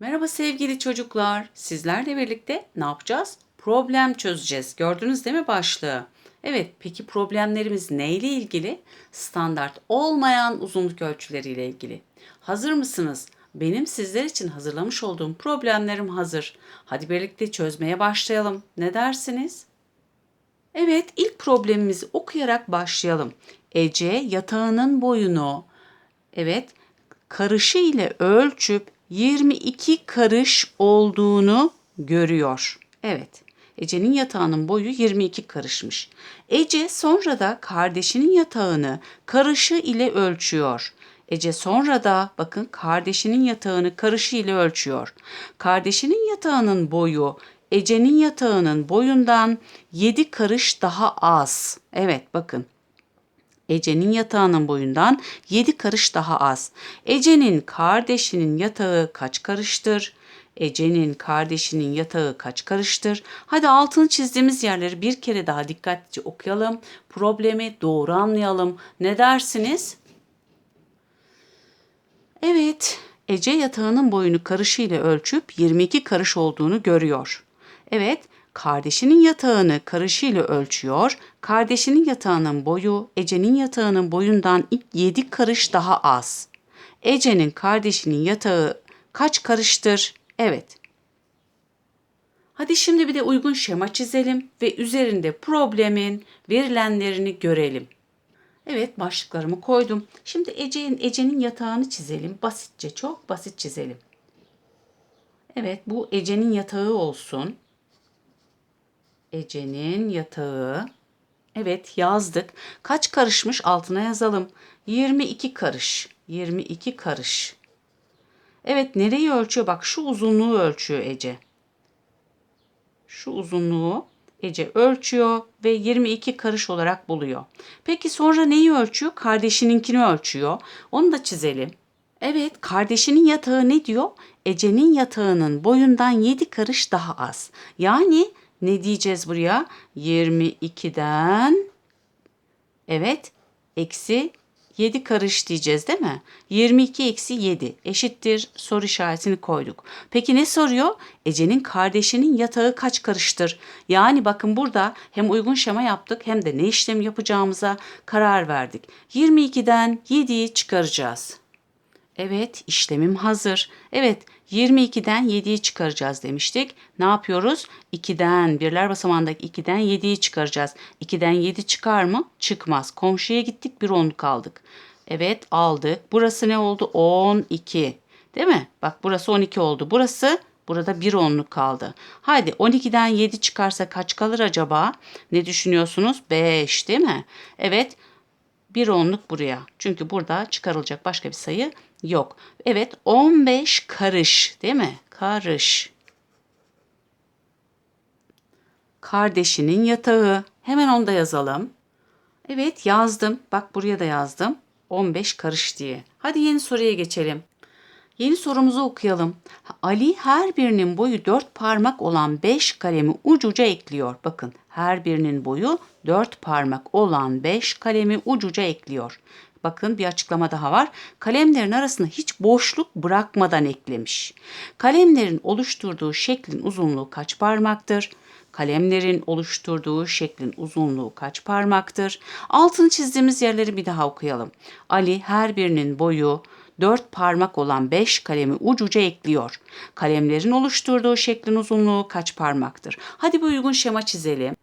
Merhaba sevgili çocuklar. Sizlerle birlikte ne yapacağız? Problem çözeceğiz. Gördünüz değil mi başlığı? Evet, peki problemlerimiz neyle ilgili? Standart olmayan uzunluk ölçüleriyle ilgili. Hazır mısınız? Benim sizler için hazırlamış olduğum problemlerim hazır. Hadi birlikte çözmeye başlayalım. Ne dersiniz? Evet, ilk problemimizi okuyarak başlayalım. Ece yatağının boyunu evet karışı ile ölçüp 22 karış olduğunu görüyor. Evet. Ece'nin yatağının boyu 22 karışmış. Ece sonra da kardeşinin yatağını karışı ile ölçüyor. Ece sonra da bakın kardeşinin yatağını karışı ile ölçüyor. Kardeşinin yatağının boyu Ece'nin yatağının boyundan 7 karış daha az. Evet bakın Ece'nin yatağının boyundan 7 karış daha az. Ece'nin kardeşinin yatağı kaç karıştır? Ece'nin kardeşinin yatağı kaç karıştır? Hadi altını çizdiğimiz yerleri bir kere daha dikkatlice okuyalım. Problemi doğru anlayalım. Ne dersiniz? Evet, Ece yatağının boyunu karışıyla ölçüp 22 karış olduğunu görüyor. Evet, kardeşinin yatağını karışıyla ölçüyor. Kardeşinin yatağının boyu Ece'nin yatağının boyundan 7 karış daha az. Ece'nin kardeşinin yatağı kaç karıştır? Evet. Hadi şimdi bir de uygun şema çizelim ve üzerinde problemin verilenlerini görelim. Evet başlıklarımı koydum. Şimdi Ece'nin Ece'nin yatağını çizelim. Basitçe çok basit çizelim. Evet bu Ece'nin yatağı olsun. Ece'nin yatağı. Evet yazdık. Kaç karışmış altına yazalım. 22 karış. 22 karış. Evet nereyi ölçüyor? Bak şu uzunluğu ölçüyor Ece. Şu uzunluğu Ece ölçüyor ve 22 karış olarak buluyor. Peki sonra neyi ölçüyor? Kardeşininkini ölçüyor. Onu da çizelim. Evet, kardeşinin yatağı ne diyor? Ece'nin yatağının boyundan 7 karış daha az. Yani ne diyeceğiz buraya? 22'den evet eksi 7 karış diyeceğiz değil mi? 22 eksi 7 eşittir soru işaretini koyduk. Peki ne soruyor? Ece'nin kardeşinin yatağı kaç karıştır? Yani bakın burada hem uygun şema yaptık hem de ne işlem yapacağımıza karar verdik. 22'den 7'yi çıkaracağız. Evet, işlemim hazır. Evet, 22'den 7'yi çıkaracağız demiştik. Ne yapıyoruz? 2'den, birler basamağındaki 2'den 7'yi çıkaracağız. 2'den 7 çıkar mı? Çıkmaz. Komşuya gittik, bir onluk aldık. Evet, aldık. Burası ne oldu? 12. Değil mi? Bak burası 12 oldu. Burası Burada bir onluk kaldı. Haydi 12'den 7 çıkarsa kaç kalır acaba? Ne düşünüyorsunuz? 5 değil mi? Evet bir onluk buraya. Çünkü burada çıkarılacak başka bir sayı yok. Evet 15 karış değil mi? Karış. Kardeşinin yatağı. Hemen onu da yazalım. Evet yazdım. Bak buraya da yazdım. 15 karış diye. Hadi yeni soruya geçelim. Yeni sorumuzu okuyalım. Ali her birinin boyu 4 parmak olan 5 kalemi ucuca ekliyor. Bakın her birinin boyu 4 parmak olan 5 kalemi ucuca ekliyor. Bakın bir açıklama daha var. Kalemlerin arasında hiç boşluk bırakmadan eklemiş. Kalemlerin oluşturduğu şeklin uzunluğu kaç parmaktır? Kalemlerin oluşturduğu şeklin uzunluğu kaç parmaktır? Altını çizdiğimiz yerleri bir daha okuyalım. Ali her birinin boyu 4 parmak olan 5 kalemi ucuca ekliyor. Kalemlerin oluşturduğu şeklin uzunluğu kaç parmaktır? Hadi bir uygun şema çizelim.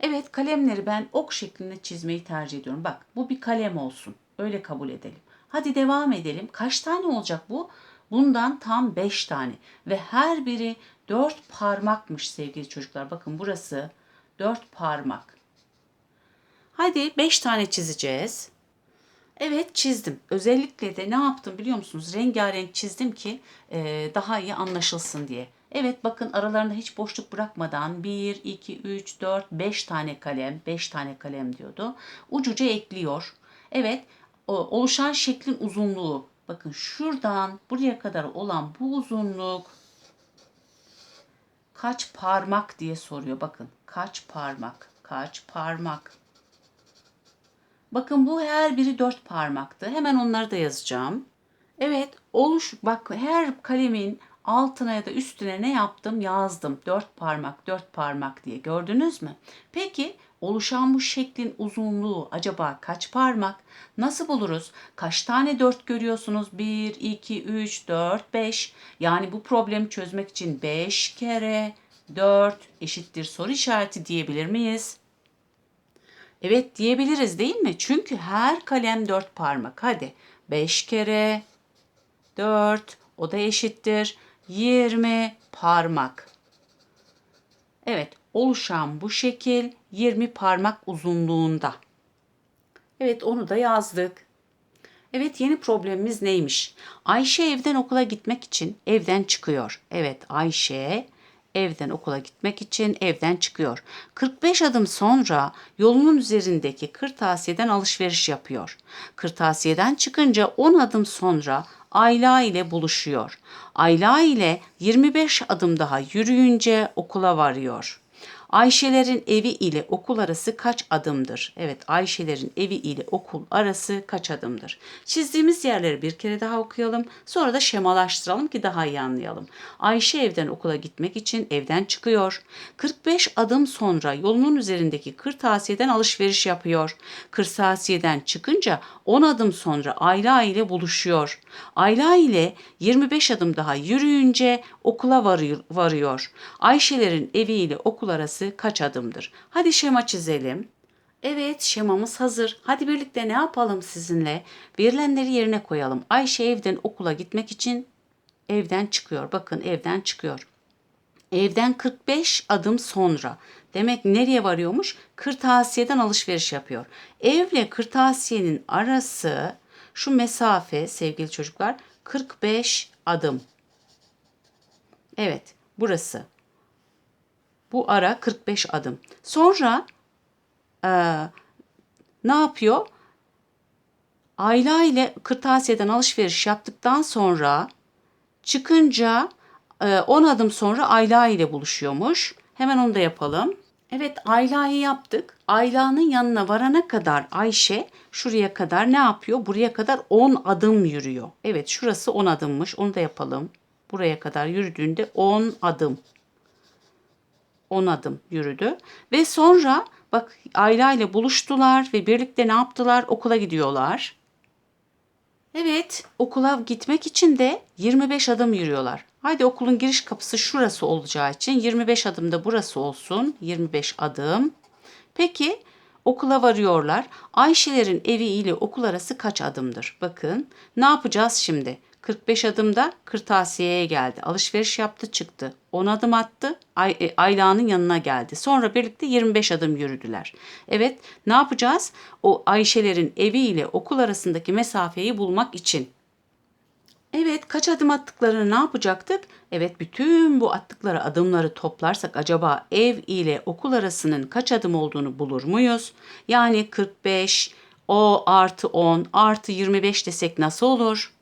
Evet kalemleri ben ok şeklinde çizmeyi tercih ediyorum. Bak bu bir kalem olsun. Öyle kabul edelim. Hadi devam edelim. Kaç tane olacak bu? Bundan tam 5 tane ve her biri 4 parmakmış sevgili çocuklar. Bakın burası 4 parmak. Hadi 5 tane çizeceğiz. Evet çizdim. Özellikle de ne yaptım biliyor musunuz? Rengarenk çizdim ki e, daha iyi anlaşılsın diye. Evet bakın aralarında hiç boşluk bırakmadan 1, 2, 3, 4, 5 tane kalem, 5 tane kalem diyordu. Ucuca ekliyor. Evet oluşan şeklin uzunluğu. Bakın şuradan buraya kadar olan bu uzunluk kaç parmak diye soruyor. Bakın kaç parmak, kaç parmak. Bakın bu her biri dört parmaktı. Hemen onları da yazacağım. Evet, oluş bak her kalemin altına ya da üstüne ne yaptım? Yazdım. Dört parmak, dört parmak diye. Gördünüz mü? Peki oluşan bu şeklin uzunluğu acaba kaç parmak? Nasıl buluruz? Kaç tane dört görüyorsunuz? 1, 2, 3, 4, 5. Yani bu problemi çözmek için 5 kere 4 eşittir soru işareti diyebilir miyiz? Evet diyebiliriz değil mi? Çünkü her kalem dört parmak. Hadi 5 kere 4 o da eşittir 20 parmak. Evet oluşan bu şekil 20 parmak uzunluğunda. Evet onu da yazdık. Evet yeni problemimiz neymiş? Ayşe evden okula gitmek için evden çıkıyor. Evet Ayşe evden okula gitmek için evden çıkıyor. 45 adım sonra yolunun üzerindeki kırtasiyeden alışveriş yapıyor. Kırtasiyeden çıkınca 10 adım sonra Ayla ile buluşuyor. Ayla ile 25 adım daha yürüyünce okula varıyor. Ayşelerin evi ile okul arası kaç adımdır? Evet, Ayşelerin evi ile okul arası kaç adımdır? Çizdiğimiz yerleri bir kere daha okuyalım. Sonra da şemalaştıralım ki daha iyi anlayalım. Ayşe evden okula gitmek için evden çıkıyor. 45 adım sonra yolunun üzerindeki kırtasiyeden alışveriş yapıyor. Kırtasiyeden çıkınca 10 adım sonra Ayla ile buluşuyor. Ayla ile 25 adım daha yürüyünce okula varıyor. Ayşelerin evi ile okul arası kaç adımdır? Hadi şema çizelim. Evet şemamız hazır. Hadi birlikte ne yapalım sizinle? Verilenleri yerine koyalım. Ayşe evden okula gitmek için evden çıkıyor. Bakın evden çıkıyor. Evden 45 adım sonra. Demek nereye varıyormuş? Kırtasiyeden alışveriş yapıyor. Evle kırtasiyenin arası şu mesafe sevgili çocuklar 45 adım. Evet burası. Bu ara 45 adım. Sonra e, ne yapıyor? Ayla ile kırtasiyeden alışveriş yaptıktan sonra çıkınca e, 10 adım sonra Ayla ile buluşuyormuş. Hemen onu da yapalım. Evet Ayla'yı yaptık. Ayla'nın yanına varana kadar Ayşe şuraya kadar ne yapıyor? Buraya kadar 10 adım yürüyor. Evet şurası 10 adımmış. Onu da yapalım. Buraya kadar yürüdüğünde 10 adım. 10 adım yürüdü. Ve sonra bak Ayla ile buluştular ve birlikte ne yaptılar? Okula gidiyorlar. Evet, okula gitmek için de 25 adım yürüyorlar. Haydi okulun giriş kapısı şurası olacağı için 25 adım da burası olsun. 25 adım. Peki okula varıyorlar. Ayşelerin evi ile okul arası kaç adımdır? Bakın ne yapacağız şimdi? 45 adımda kırtasiyeye geldi. Alışveriş yaptı çıktı. 10 adım attı. Ay, e, Ayla'nın yanına geldi. Sonra birlikte 25 adım yürüdüler. Evet ne yapacağız? O Ayşelerin evi ile okul arasındaki mesafeyi bulmak için. Evet kaç adım attıklarını ne yapacaktık? Evet bütün bu attıkları adımları toplarsak acaba ev ile okul arasının kaç adım olduğunu bulur muyuz? Yani 45, o artı 10 artı 25 desek nasıl olur?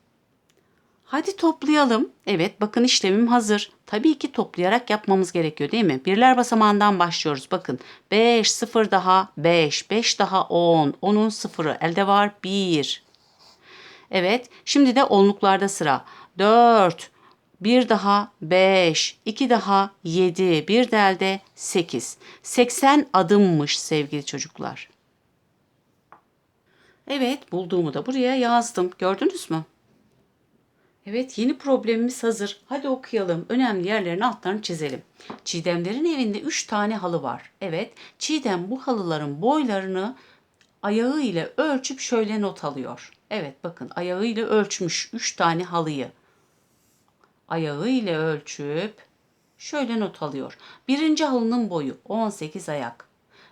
Hadi toplayalım. Evet bakın işlemim hazır. Tabii ki toplayarak yapmamız gerekiyor değil mi? Birler basamağından başlıyoruz. Bakın 5, 0 daha 5, 5 daha 10, 10'un sıfırı elde var 1. Evet şimdi de onluklarda sıra. 4, 1 daha 5, 2 daha 7, 1 de elde 8. 80 adımmış sevgili çocuklar. Evet bulduğumu da buraya yazdım. Gördünüz mü? Evet yeni problemimiz hazır. Hadi okuyalım. Önemli yerlerin altlarını çizelim. Çiğdemlerin evinde 3 tane halı var. Evet Çiğdem bu halıların boylarını ayağı ile ölçüp şöyle not alıyor. Evet bakın ayağı ile ölçmüş 3 tane halıyı. Ayağı ile ölçüp şöyle not alıyor. Birinci halının boyu 18 ayak.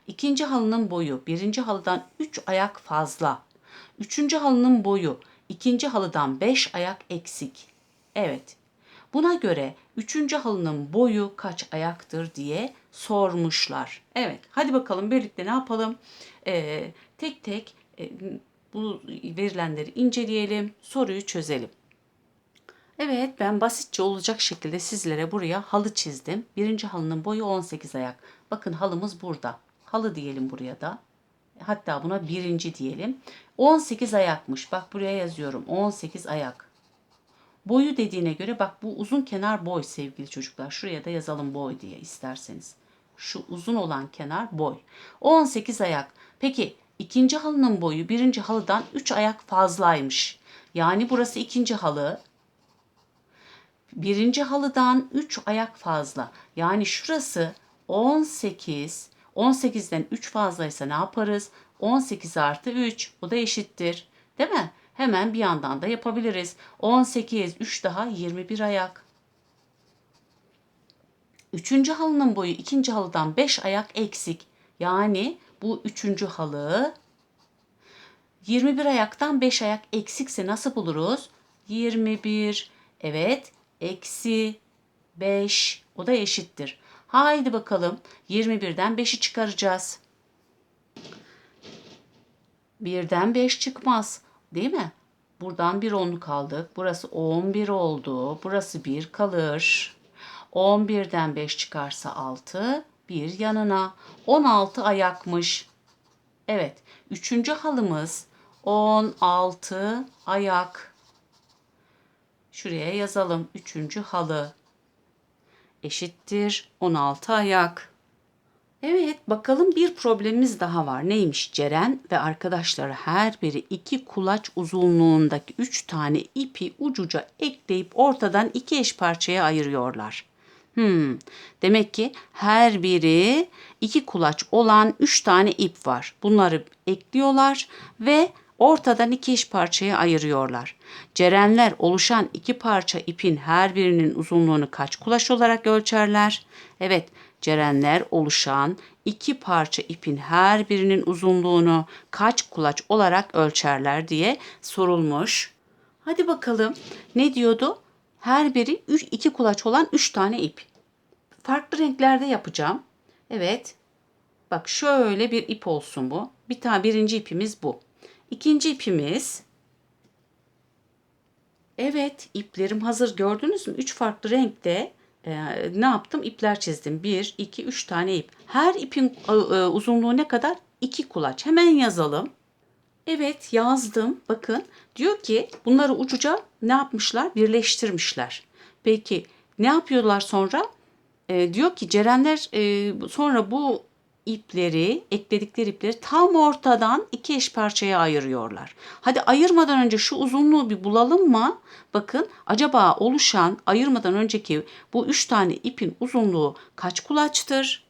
İkinci halının boyu birinci halıdan 3 ayak fazla. Üçüncü halının boyu ikinci halıdan 5 ayak eksik. Evet. Buna göre üçüncü halının boyu kaç ayaktır diye sormuşlar. Evet. Hadi bakalım birlikte ne yapalım? Ee, tek tek e, bu verilenleri inceleyelim. Soruyu çözelim. Evet ben basitçe olacak şekilde sizlere buraya halı çizdim. Birinci halının boyu 18 ayak. Bakın halımız burada. Halı diyelim buraya da. Hatta buna birinci diyelim. 18 ayakmış. Bak buraya yazıyorum. 18 ayak. Boyu dediğine göre bak bu uzun kenar boy sevgili çocuklar. Şuraya da yazalım boy diye isterseniz. Şu uzun olan kenar boy. 18 ayak. Peki ikinci halının boyu birinci halıdan 3 ayak fazlaymış. Yani burası ikinci halı. Birinci halıdan 3 ayak fazla. Yani şurası 18. 18'den 3 fazlaysa ne yaparız? 18 artı 3. O da eşittir. Değil mi? Hemen bir yandan da yapabiliriz. 18, 3 daha 21 ayak. Üçüncü halının boyu ikinci halıdan 5 ayak eksik. Yani bu üçüncü halı 21 ayaktan 5 ayak eksikse nasıl buluruz? 21 evet eksi 5 o da eşittir. Haydi bakalım 21'den 5'i çıkaracağız. Birden 5 çıkmaz değil mi? Buradan bir onluk aldık. Burası 11 oldu. Burası 1 kalır. 11'den 5 çıkarsa 6. Bir yanına. 16 ayakmış. Evet. Üçüncü halımız 16 ayak. Şuraya yazalım. Üçüncü halı. Eşittir 16 ayak. Evet bakalım bir problemimiz daha var. Neymiş? Ceren ve arkadaşları her biri iki kulaç uzunluğundaki üç tane ipi ucuca ekleyip ortadan iki eş parçaya ayırıyorlar. Hmm, demek ki her biri iki kulaç olan üç tane ip var. Bunları ekliyorlar ve ortadan iki eş parçaya ayırıyorlar. Cerenler oluşan iki parça ipin her birinin uzunluğunu kaç kulaç olarak ölçerler? Evet, cerenler oluşan iki parça ipin her birinin uzunluğunu kaç kulaç olarak ölçerler diye sorulmuş. Hadi bakalım ne diyordu? Her biri üç, iki kulaç olan üç tane ip. Farklı renklerde yapacağım. Evet. Bak şöyle bir ip olsun bu. Bir tane birinci ipimiz bu. İkinci ipimiz Evet, iplerim hazır. Gördünüz mü? Üç farklı renkte e, ne yaptım? İpler çizdim. Bir, iki, üç tane ip. Her ipin e, e, uzunluğu ne kadar? İki kulaç. Hemen yazalım. Evet, yazdım. Bakın, diyor ki bunları ucuca ne yapmışlar? Birleştirmişler. Peki, ne yapıyorlar sonra? E, diyor ki Cerenler e, sonra bu ipleri, ekledikleri ipleri tam ortadan iki eş parçaya ayırıyorlar. Hadi ayırmadan önce şu uzunluğu bir bulalım mı? Bakın acaba oluşan ayırmadan önceki bu üç tane ipin uzunluğu kaç kulaçtır?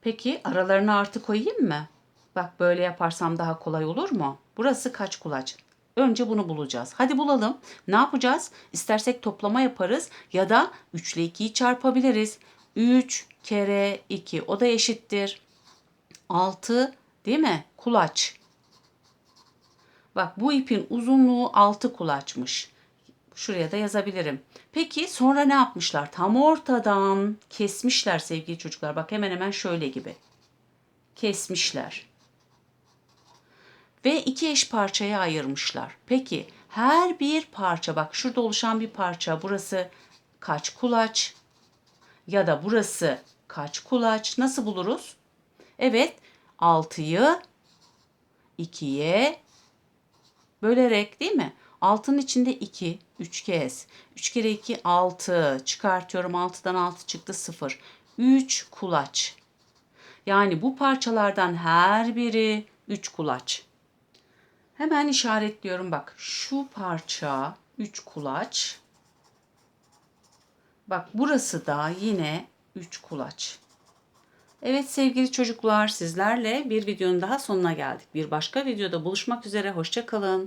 Peki aralarına artı koyayım mı? Bak böyle yaparsam daha kolay olur mu? Burası kaç kulaç? Önce bunu bulacağız. Hadi bulalım. Ne yapacağız? İstersek toplama yaparız ya da 3 ile 2'yi çarpabiliriz. 3 kere 2 o da eşittir. 6 değil mi? Kulaç. Bak bu ipin uzunluğu 6 kulaçmış. Şuraya da yazabilirim. Peki sonra ne yapmışlar? Tam ortadan kesmişler sevgili çocuklar. Bak hemen hemen şöyle gibi. Kesmişler. Ve iki eş parçaya ayırmışlar. Peki her bir parça bak şurada oluşan bir parça burası kaç kulaç ya da burası kaç kulaç nasıl buluruz? Evet 6'yı 2'ye bölerek değil mi? 6'nın içinde 2, 3 kez. 3 kere 2 6 çıkartıyorum 6'dan 6 çıktı 0. 3 kulaç. Yani bu parçalardan her biri 3 kulaç. Hemen işaretliyorum bak. Şu parça 3 kulaç. Bak burası da yine 3 kulaç. Evet sevgili çocuklar sizlerle bir videonun daha sonuna geldik. Bir başka videoda buluşmak üzere. Hoşçakalın.